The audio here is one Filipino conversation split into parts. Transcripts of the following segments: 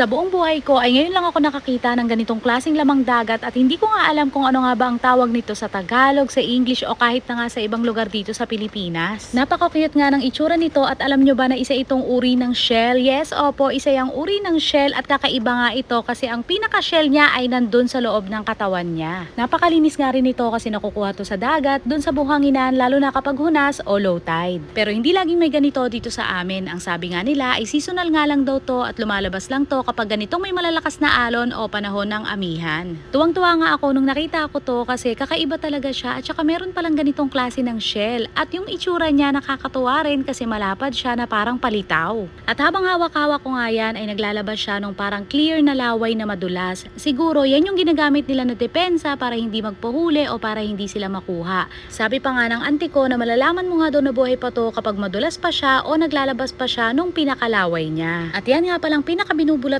Sa buong buhay ko ay ngayon lang ako nakakita ng ganitong klaseng lamang dagat at hindi ko nga alam kung ano nga ba ang tawag nito sa Tagalog, sa English o kahit na nga sa ibang lugar dito sa Pilipinas. Napaka-cute nga ng itsura nito at alam nyo ba na isa itong uri ng shell? Yes, opo, isa yung uri ng shell at kakaiba nga ito kasi ang pinaka-shell niya ay nandun sa loob ng katawan niya. Napakalinis nga rin ito kasi nakukuha to sa dagat, dun sa buhanginan lalo na kapag hunas o low tide. Pero hindi laging may ganito dito sa amin. Ang sabi nga nila ay seasonal nga lang daw to at lumalabas lang to kapag ganitong may malalakas na alon o panahon ng amihan. Tuwang-tuwa nga ako nung nakita ko to kasi kakaiba talaga siya at saka meron palang ganitong klase ng shell at yung itsura niya nakakatuwa rin kasi malapad siya na parang palitaw. At habang hawak-hawak ko nga yan ay naglalabas siya nung parang clear na laway na madulas. Siguro yan yung ginagamit nila na depensa para hindi magpahuli o para hindi sila makuha. Sabi pa nga ng auntie ko na malalaman mo nga daw na buhay pa to kapag madulas pa siya o naglalabas pa siya nung pinakalaway niya. At yan nga palang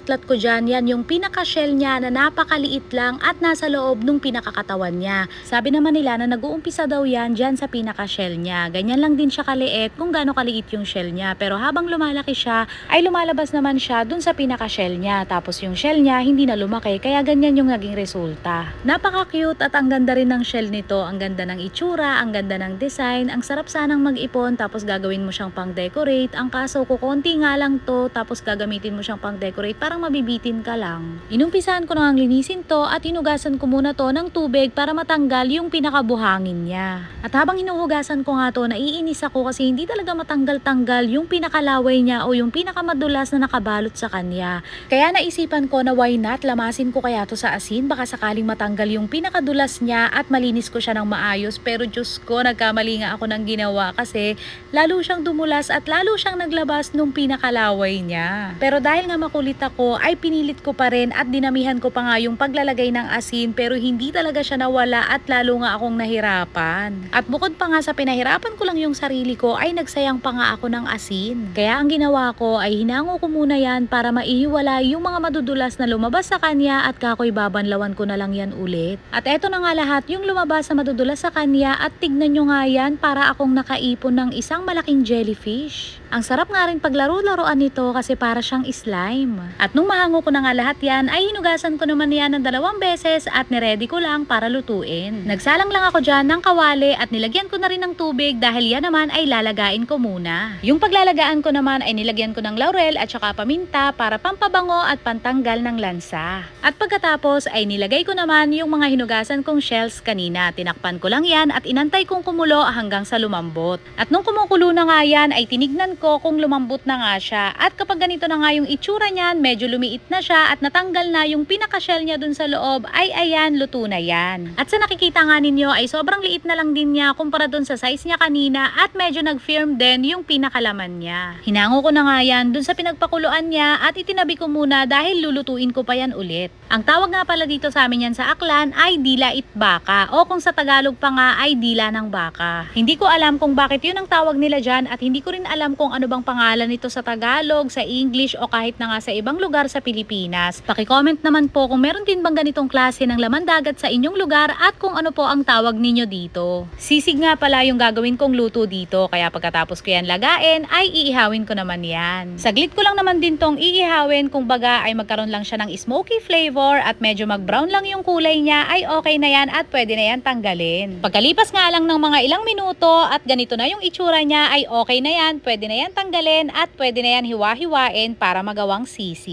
pinakabinubulatlat ko dyan, yan yung pinaka-shell niya na napakaliit lang at nasa loob nung pinakakatawan niya. Sabi naman nila na nag-uumpisa daw yan dyan sa pinaka-shell niya. Ganyan lang din siya kaliit kung gaano kaliit yung shell niya. Pero habang lumalaki siya, ay lumalabas naman siya dun sa pinaka-shell niya. Tapos yung shell niya hindi na lumaki, kaya ganyan yung naging resulta. Napaka-cute at ang ganda rin ng shell nito. Ang ganda ng itsura, ang ganda ng design, ang sarap sanang mag-ipon tapos gagawin mo siyang pang-decorate. Ang kaso ko konti nga lang to tapos gagamitin mo siyang pang-decorate parang mabibitin ka lang. Inumpisahan ko na ang linisin to at inugasan ko muna to ng tubig para matanggal yung pinakabuhangin niya. At habang hinuhugasan ko nga to, naiinis ako kasi hindi talaga matanggal-tanggal yung pinakalaway niya o yung pinakamadulas na nakabalot sa kanya. Kaya naisipan ko na why not lamasin ko kaya to sa asin baka sakaling matanggal yung pinakadulas niya at malinis ko siya ng maayos pero Diyos ko nagkamali nga ako ng ginawa kasi lalo siyang dumulas at lalo siyang naglabas nung pinakalaway niya. Pero dahil nga makulit ay pinilit ko pa rin at dinamihan ko pa nga yung paglalagay ng asin pero hindi talaga siya nawala at lalo nga akong nahirapan. At bukod pa nga sa pinahirapan ko lang yung sarili ko ay nagsayang pa nga ako ng asin. Kaya ang ginawa ko ay hinango ko muna yan para maihiwala yung mga madudulas na lumabas sa kanya at kakoy babanlawan ko na lang yan ulit. At eto na nga lahat yung lumabas na madudulas sa kanya at tignan nyo nga yan para akong nakaipon ng isang malaking jellyfish. Ang sarap nga rin paglaro-laruan nito kasi para siyang slime. At nung mahango ko na nga lahat yan, ay hinugasan ko naman yan ng dalawang beses at niready ko lang para lutuin. Nagsalang lang ako dyan ng kawali at nilagyan ko na rin ng tubig dahil yan naman ay lalagain ko muna. Yung paglalagaan ko naman ay nilagyan ko ng laurel at saka paminta para pampabango at pantanggal ng lansa. At pagkatapos ay nilagay ko naman yung mga hinugasan kong shells kanina. Tinakpan ko lang yan at inantay kong kumulo hanggang sa lumambot. At nung kumukulo na nga yan ay tinignan ko kung lumambot na nga siya. At kapag ganito na nga yung itsura niyan, medyo lumiit na siya at natanggal na yung pinaka-shell niya dun sa loob, ay ayan, luto na yan. At sa nakikita nga ninyo ay sobrang liit na lang din niya kumpara dun sa size niya kanina at medyo nag-firm din yung pinakalaman niya. Hinango ko na nga yan dun sa pinagpakuluan niya at itinabi ko muna dahil lulutuin ko pa yan ulit. Ang tawag nga pala dito sa amin yan sa Aklan ay dila itbaka o kung sa Tagalog pa nga ay dila ng baka. Hindi ko alam kung bakit yun ang tawag nila dyan at hindi ko rin alam kung ano bang pangalan nito sa Tagalog, sa English o kahit na nga sa ibang lugar sa Pilipinas. Paki-comment naman po kung meron din bang ganitong klase ng laman dagat sa inyong lugar at kung ano po ang tawag ninyo dito. Sisig nga pala yung gagawin kong luto dito kaya pagkatapos ko yan lagain ay iihawin ko naman yan. Saglit ko lang naman din tong iihawin kung baga ay magkaroon lang siya ng smoky flavor at medyo mag-brown lang yung kulay niya ay okay na yan at pwede na yan tanggalin. Pagkalipas nga lang ng mga ilang minuto at ganito na yung itsura niya ay okay na yan, pwede na yan tanggalin at pwede na yan hiwa-hiwain para magawang sisig.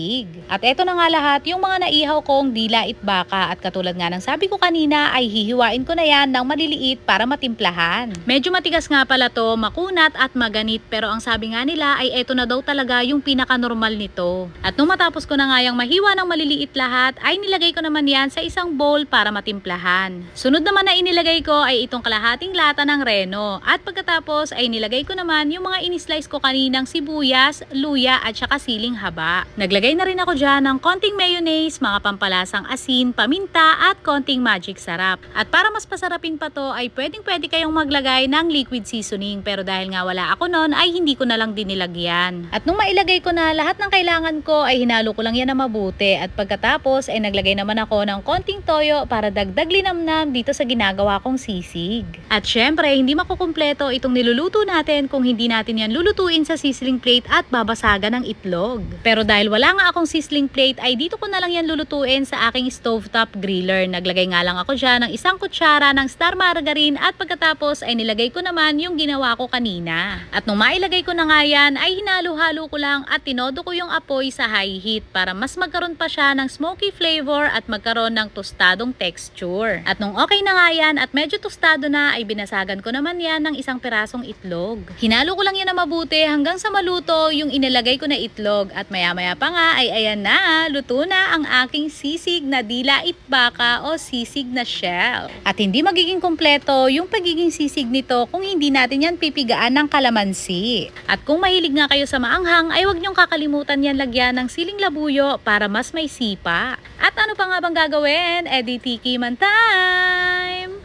At eto na nga lahat yung mga naihaw kong dila itbaka at katulad nga ng sabi ko kanina ay hihiwain ko na yan ng maliliit para matimplahan. Medyo matigas nga pala to, makunat at maganit pero ang sabi nga nila ay eto na daw talaga yung pinaka-normal nito. At nung matapos ko na nga yung mahiwa ng maliliit lahat ay nilagay ko naman yan sa isang bowl para matimplahan. Sunod naman na inilagay ko ay itong kalahating lata ng reno at pagkatapos ay nilagay ko naman yung mga inislice ko kaninang sibuyas, luya at saka siling haba. Naglagay na rin ako dyan ng konting mayonnaise, mga pampalasang asin, paminta at konting magic sarap. At para mas pasarapin pa to ay pwedeng pwede kayong maglagay ng liquid seasoning pero dahil nga wala ako noon ay hindi ko na lang din nilagyan. At nung mailagay ko na lahat ng kailangan ko ay hinalo ko lang yan na mabuti at pagkatapos ay naglagay naman ako ng konting toyo para dagdag linamnam dito sa ginagawa kong sisig. At syempre hindi makukumpleto itong niluluto natin kung hindi natin yan lulutuin sa sizzling plate at babasagan ng itlog. Pero dahil wala nga akong sizzling plate ay dito ko na lang yan lulutuin sa aking stovetop griller. Naglagay nga lang ako dyan ng isang kutsara ng star margarine at pagkatapos ay nilagay ko naman yung ginawa ko kanina. At nung mailagay ko na nga yan ay hinalo-halo ko lang at tinodo ko yung apoy sa high heat para mas magkaroon pa siya ng smoky flavor at magkaroon ng tostadong texture. At nung okay na nga yan at medyo tostado na ay binasagan ko naman yan ng isang pirasong itlog. Hinalo ko lang yan na mabuti hanggang sa maluto yung inilagay ko na itlog at maya-maya pa nga ay ayan na, luto na ang aking sisig na dila itbaka o sisig na shell. At hindi magiging kompleto yung pagiging sisig nito kung hindi natin yan pipigaan ng kalamansi. At kung mahilig nga kayo sa maanghang ay huwag niyong kakalimutan yan lagyan ng siling labuyo para mas may sipa. At ano pa nga bang gagawin? E di tiki man time!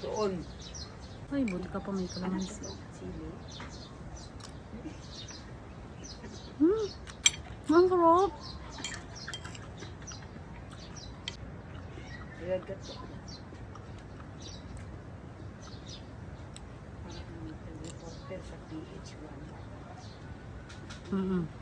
Doon. Ay, buti ka pa may kalamansi. Sili. Hmm, ang sarap. Ilagat ko. Parang reporter sa PH1. Mm-mm.